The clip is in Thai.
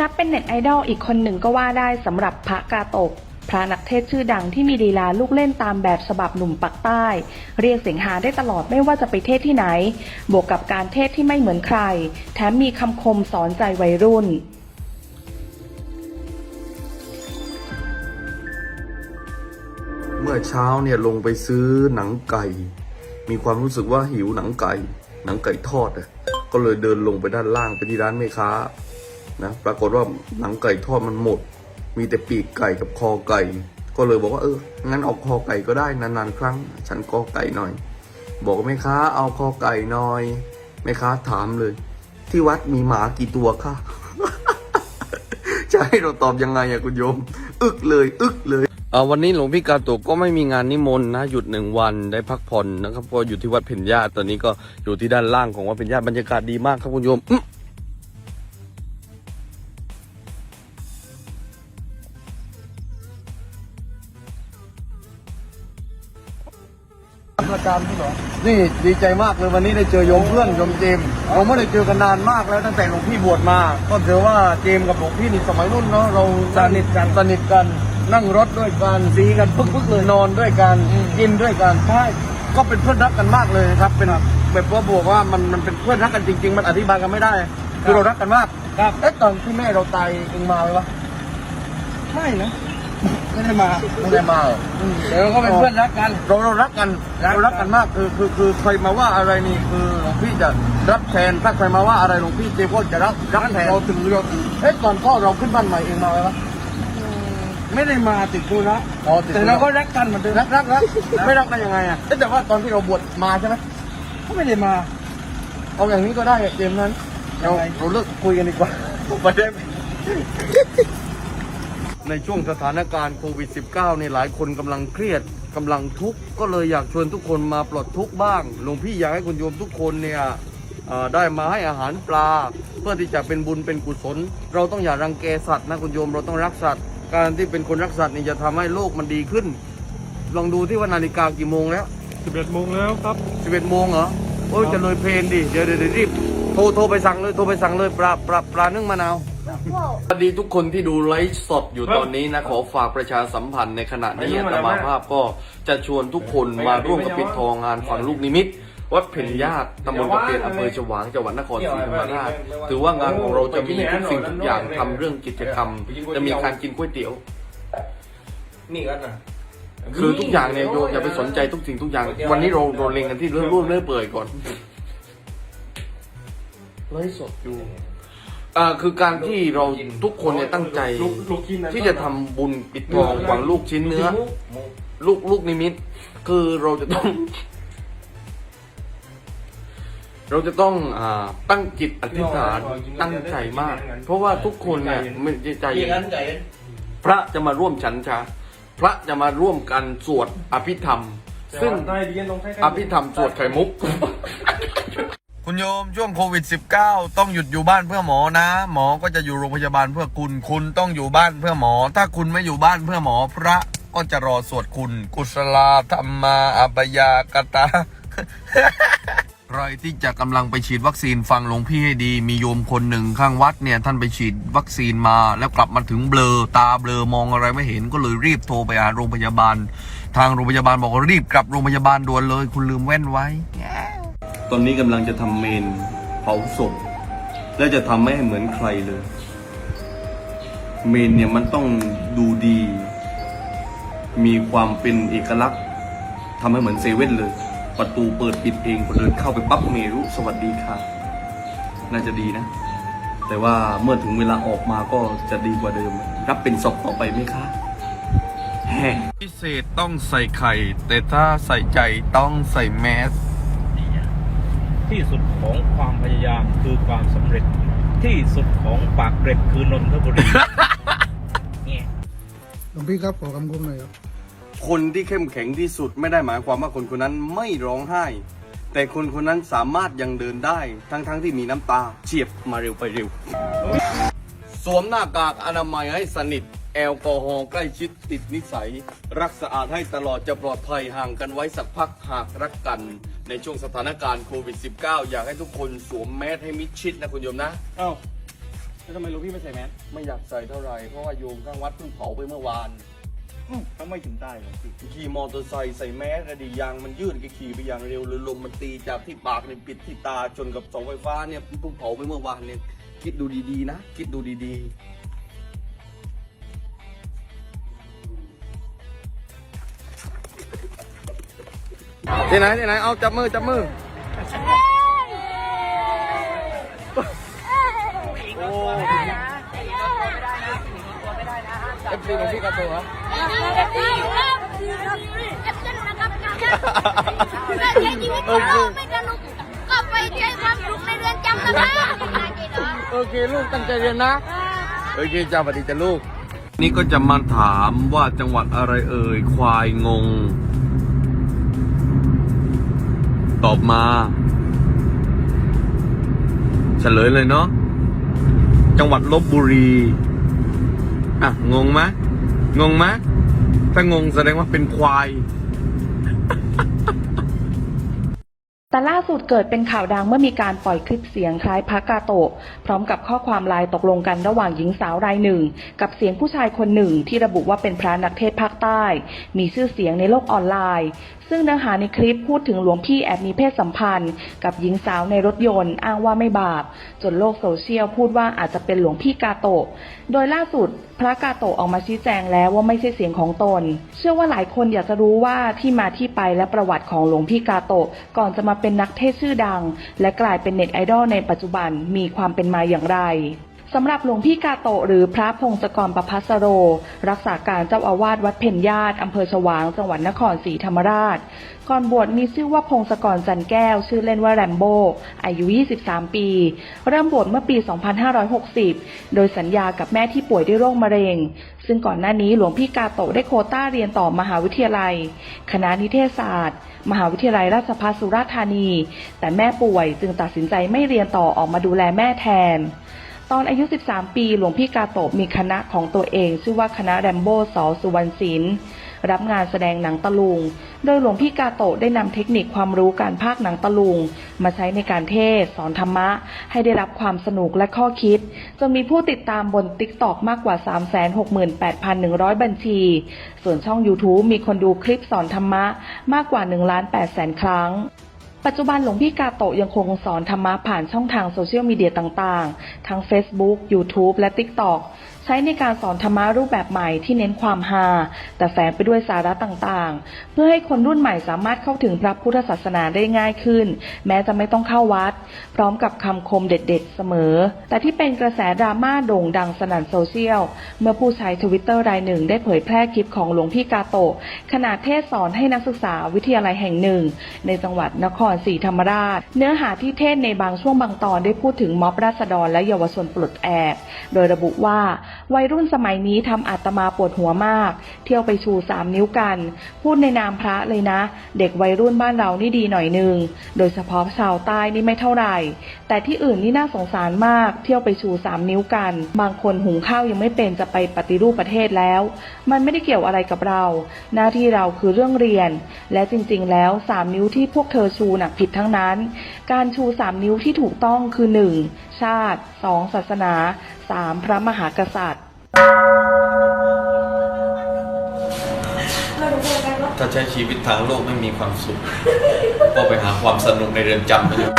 นับเป็นเน็ตไอดอลอีกคนหนึ่งก็ว่าได้สำหรับพระกาโตก พระนักเทศชื่อดังที่มีลีลาลูกเล่นตามแบบฉบับหนุ่มปักใต้ เรียกเสียงหาได้ตลอดไม่ว่าจะไปเทศที่ไหน บวกกับการเทศที่ไม่เหมือนใคร แถมมีคำคมสอนใจวัยรุ่นเมื่อเช้าเนี่ยลงไปซื้อหนังไก่ มีความรู้สึกว่าหิวหนังไก่ หนังไก่ทอดอะก็เลยเดินลงไปด้านล่างไปที่ร้านแม่ค้า นะปรากฏว่าหนังไก่ทอดมันหมด มีแต่ปีกไก่กับคอไก่ ก็เลยบอกว่าเอองั้นเอาคอไก่ก็ได้นานๆครั้ง ฉันคอไก่หน่อย บอกแม่ค้าเอาคอไก่หน่อยแม่ค้าถามเลย ที่วัดมีหมากี่ตัวคะจะให้เราตอบยังไงอะคุณโยม อึกเลย อึกเลยวันนี้หลวงพี่กาโตะก็ไม่มีงานนิมนต์นะหยุดหนึ่งวันได้พักผ่อนนะครับเพราะอยู่ที่วัดเพ็ญญาตอนนี้ก็อยู่ที่ด้านล่างของวัดเพ็ญญาตบรรยากาศดีมากครับคุณโยม อื้อประจำที่หรอนี่ดีใจมากเลยวันนี้ได้เจอโยมเพื่อนโยมเจมส์เราไม่ได้เจอกันนานมากแล้วตั้งแต่หลวงพี่บวชมา ก็ถือว่าเจมส์กับหลวงพี่นี่สมัยรุ่นเนาะเราสนิทกันสนิทกันนั่งรถด้วยกันซีกันพึกๆเลยนอนด้วยกันกินด้วยกันใช่ก็เป็นเพื่อนรักกันมากเลยนะครับเป็นแบบว่าบวกว่ามันมันเป็นเพื่อนรักกันจริง ๆ มันอธิบายกันไม่ได้คือเรารักกันมากครับเอ๊ะตอนที่แม่เราตายเองมาไหมวะไม่นะ ไม่ได้มาไม่ได้มาเหรอเดี๋ยวก็เป็นเพื่อนรักกัน เราเรารักกันเรารักกันมากคือคือคือใครมาว่าอะไรนี่คือหลวงพี่จะรับแทนถ้าใครมาว่าอะไรหลวงพี่เจก็จะรับรับแทนเราถือเราถือเอ๊ะก่อนพ่อเราขึ้นบ้านใหม่เองมาไหมวะ ไม่ได้มาติดกูนะอ๋อติดแต่เราก็รักกันเหมือนเดิมรักรักรักไม่รักกันยังไงอะเอ๊ะแต่ว่าตอนที่เราบวชมาใช่ไหมก็ไม่ได้มา เอาอย่างนี้ก็ได้เกมนั้นเรายังไง เราเลิกคุยกันดีกว่าประเด็น ในช่วงสถานการณ์โควิด -19 เนี่ยหลายคนกำลังเครียดกำลังทุกข์ก็เลยอยากชวนทุกคนมาปลดทุกข์บ้างหลวงพี่อยากให้คุณโยมทุกคนเนี่ยเอ่อได้มาให้อาหารปลา เพื่อที่จะเป็นบุญเป็นกุศล เราต้องอย่ารังแกสัตว์นะคุณโยมเราต้องรักสัตว์ การที่เป็นคนรักสัตว์นี่จะทำให้โลกมันดีขึ้น ลองดูที่ว่านาฬิกากี่โมงแล้ว11โมงแล้วครับ11โมงเหรอโอ้ยจะเลยเพลนดิเดี๋ยวเดี๋ยวเดี๋ยวรีบโทรโทรไปสั่งเลยโทรไปสั่งเลยปลาปลาปลานึ่งมะนาว สวัสดีทุกคนที่ดูไลฟ์สดอยู่ตอนนี้นะ ขอฝากประชาสัมพันธ์ในขณะนี้อาตมาภาพก็จะชวนทุกคนมาร่วมกับปิดทองงานฝังลูกนิมิต วัดเพ็ญญาติตำบลกระเปียนอำเภอฉวางจังหวัดนครศรีธรรมราชถือว่างานของเราจะมีทุกสิ่งทุกอย่างทำเรื่องกิจกรรม จะมีการกินก๋วยเตี๋ยวนี่กันนะคือทุกอย่างเนี่ยโยมอย่าไปสนใจทุกสิ่งทุกอย่าง วันนี้เราเราเล็งกันที่เรื่องรุ่นเรื่องเปื่อยก่อนไลฟ์สดอยู่ อ่าคือการที่เราทุกคนเนี่ยตั้งใจที่จะทำบุญปิดทองหวังลูกชิ้นเนื้อ ลูกลูกนิมิต คือเราจะต้อง เราจะต้องอ่าตั้งจิตอธิษฐานตั้งใจมาก เพราะว่าทุกคนเนี่ยไม่ใช่ใจเย็นกันใจพระจะมาร่วมฉันชาพระจะมาร่วมกันสวดอภิธรรม ซึ่งอภิธรรมสวดไข่มุก คุณโยมช่วงโควิด -19 ต้องหยุดอยู่บ้านเพื่อหมอนะ หมอก็จะอยู่โรงพยาบาลเพื่อคุณ คุณต้องอยู่บ้านเพื่อหมอ ถ้าคุณไม่อยู่บ้านเพื่อหมอ พระก็จะรอสวดคุณ กุศลาธรรมาอัปยากตาใครที่จะกำลังไปฉีดวัคซีนฟังหลวงพี่ให้ดี มีโยมคนหนึ่งข้างวัดเนี่ย ท่านไปฉีดวัคซีนมา แล้วกลับมาถึงเบลอตาเบลอมองอะไรไม่เห็นก็เลยรีบโทรไปหาโรงพยาบาล ทางโรงพยาบาลบอกว่ารีบกลับโรงพยาบาลด่วนเลย คุณลืมแว่นไว้ ตอนนี้กำลังจะทำเมนเผาศพ และจะทำไม่ให้เหมือนใครเลย เมนเนี่ยมันต้องดูดี มีความเป็นเอกลักษณ์ทำให้เหมือนเซเว่นเลย ประตูเปิดปิดเองพอเดินเข้าไปปั๊บเมรุสวัสดีค่ะ น่าจะดีนะ แต่ว่าเมื่อถึงเวลาออกมาก็จะดีกว่าเดิม รับเป็นศพต่อไปไหมคะพิเศษต้องใส่ไข่ แต่ถ้าใส่ใจต้องใส่แมส ที่สุดของความพยายามคือความสำเร็จ ที่สุดของปากเกร็ดคือนนทบุรี เนี่ยหลวงพี่ครับขอคำคมหน่อยครับ คนที่เข้มแข็งที่สุดไม่ได้หมายความว่าคนคนนั้นไม่ร้องไห้ แต่คนคนนั้นสามารถยังเดินได้ ทั้งๆที่มีน้ำตาเฉียบมาเร็วไปเร็ว สวมหน้ากากอนามัยให้สนิท แอลกอฮอล์ใกล้ชิดติดนิสัย รักสะอาดให้ตลอดจะปลอดภัยห่างกันไว้สักพักหากรักกัน ในช่วงสถานการณ์โควิด -19 อยากให้ทุกคนสวมแมสให้มิดชิดนะคุณโยมนะ เอ้าแล้วทำไมหลวงพี่ไม่ใส่แมสไม่อยากใส่เท่าไหร่เพราะว่าโยมข้างวัดเพิ่งเผาไปเมื่อวาน อืมทำไมถึงตายหลวงพี่ขี่มอเตอร์ไซค์ใส่แมสอะดิยางมันยืดแกขี่ไปอย่างเร็วเลยลมมันตีจากที่ปากเนี่ยปิดที่ตาจนกับเสาไฟฟ้าเนี่ยเพิ่งเผาไปเมื่อวานเนี่ยคิดดูดีๆนะ คิดดูดีๆ ที่ไหนที่ไหนเอาจับมือจับมือเอฟซีของพี่กาโตเหรอโอเคไม่สนุกก็ไปใช้ความสุขในเรือนจำนะคะโอเคลูกตั้งใจเรียนนะโอเคจ้าสวัสดีจ้าลูก นี่ก็จะมาถามว่าจังหวัดอะไรเอ่ยควายงง อบมาเฉลยเลยเนาะจังหวัดลบบุรี อะ งงไหมงงไหมถ้างงแสดงว่าเป็นควาย แต่ล่าสุดเกิดเป็นข่าวดังเมื่อมีการปล่อยคลิปเสียงคล้ายพระกาโตะ พร้อมกับข้อความลายตกลงกันระหว่างหญิงสาวรายหนึ่ง กับเสียงผู้ชายคนหนึ่งที่ระบุว่าเป็นพระนักเทศภาคใต้ มีชื่อเสียงในโลกออนไลน์ ซึ่งเนื้อหาในคลิปพูดถึงหลวงพี่แอบมีเพศสัมพันธ์ กับหญิงสาวในรถยนต์อ้างว่าไม่บาป จนโลกโซเชียลพูดว่าอาจจะเป็นหลวงพี่กาโตะ โดยล่าสุด พระกาโตะออกมาชี้แจงแล้วว่าไม่ใช่เสียงของตน เชื่อว่าหลายคนอยากจะรู้ว่าที่มาที่ไปและประวัติของหลวงพี่กาโตะก่อนจะมาเป็นนักเทศชื่อดัง และกลายเป็นเน็ตไอดอลในปัจจุบันมีความเป็นมาอย่างไร สำหรับหลวงพี่กาโตหรือพระพงศกรประพัสโร รักษาการเจ้าอาวาสวัดเพ็ญญาติอำเภอฉวางจังหวัดนครศรีธรรมราช ก่อนบวชมีชื่อว่าพงศกรจันแก้ว ชื่อเล่นว่าแรมโบ้อายุ 23 ปี เริ่มบวชเมื่อปี 2560 โดยสัญญากับแม่ที่ป่วยด้วยโรคมะเร็ง ซึ่งก่อนหน้านี้หลวงพี่กาโตได้โคต้าเรียนต่อมหาวิทยาลัย คณะนิเทศศาสตร์ มหาวิทยาลัยราชภัฏสุราษฎร์ธานี แต่แม่ป่วยจึงตัดสินใจไม่เรียนต่อออกมาดูแลแม่แทน อนอายุ 13 ปี หลวงพี่กาโตะมีคณะของตัวเอง ชื่อว่าคณะแรมโบ้สอสุวรรณศิลป์รับงานแสดงหนังตะลุง โดยหลวงพี่กาโตะได้นำเทคนิคความรู้การพากหนังตะลุง มาใช้ในการเทศ สอนธรรมะ ให้ได้รับความสนุกและข้อคิด จนมีผู้ติดตามบนติ๊กตอกมากกว่า 368,100 บัญชี ส่วนช่อง YouTube มีคนดูคลิปสอนธรรมะมากกว่า1ล้าน8แสนครั้ง ปัจจุบันหลวงพี่กาโตะยังคงสอนธรรมะผ่านช่องทางโซเชียลมีเดียต่างๆ ทั้ง Facebook, YouTube และ TikTok ใช้ในการสอนธรรมะรูปแบบใหม่ที่เน้นความฮาแต่แฝงไปด้วยสาระต่างๆ เพื่อให้คนรุ่นใหม่สามารถเข้าถึงพระพุทธศาสนาได้ง่ายขึ้น แม้จะไม่ต้องเข้าวัด พร้อมกับคำคมเด็ดๆ เสมอ แต่ที่เป็นกระแสดราม่าโด่งดังสนั่นโซเชียล เมื่อผู้ใช้ทวิตเตอร์รายหนึ่งได้เผยแพร่คลิปของหลวงพี่กาโตะขณะเทศสอนให้นักศึกษาวิทยาลัยแห่งหนึ่ง ในจังหวัดนครศรีธรรมราช เนื้อหาที่เทศในบางช่วงบางตอนได้พูดถึงม็อบราษฎรและเยาวชนปลดแอกโดยระบุว่า วัยรุ่นสมัยนี้ทำอาตมาปวดหัวมาก เที่ยวไปชูสามนิ้วกัน พูดในนามพระเลยนะ เด็กวัยรุ่นบ้านเรานี่ดีหน่อยนึง โดยเฉพาะชาวใต้นี่ไม่เท่าไหร่ แต่ที่อื่นนี่น่าสงสารมาก เที่ยวไปชูสามนิ้วกัน บางคนหุงข้าวยังไม่เป็นจะไปปฏิรูปประเทศแล้ว มันไม่ได้เกี่ยวอะไรกับเรา หน้าที่เราคือเรื่องเรียน และจริงๆ แล้วสามนิ้วที่พวกเธอชูน่ะผิดทั้งนั้น การชูสามนิ้วที่ถูกต้องคือหนึ่งชาติสองศาสนา สามพระมหากษัตริย์ ถ้าใช้ชีวิตทางโลกไม่มีความสุข ก็ไปหาความสนุกในเรือนจำไปเลย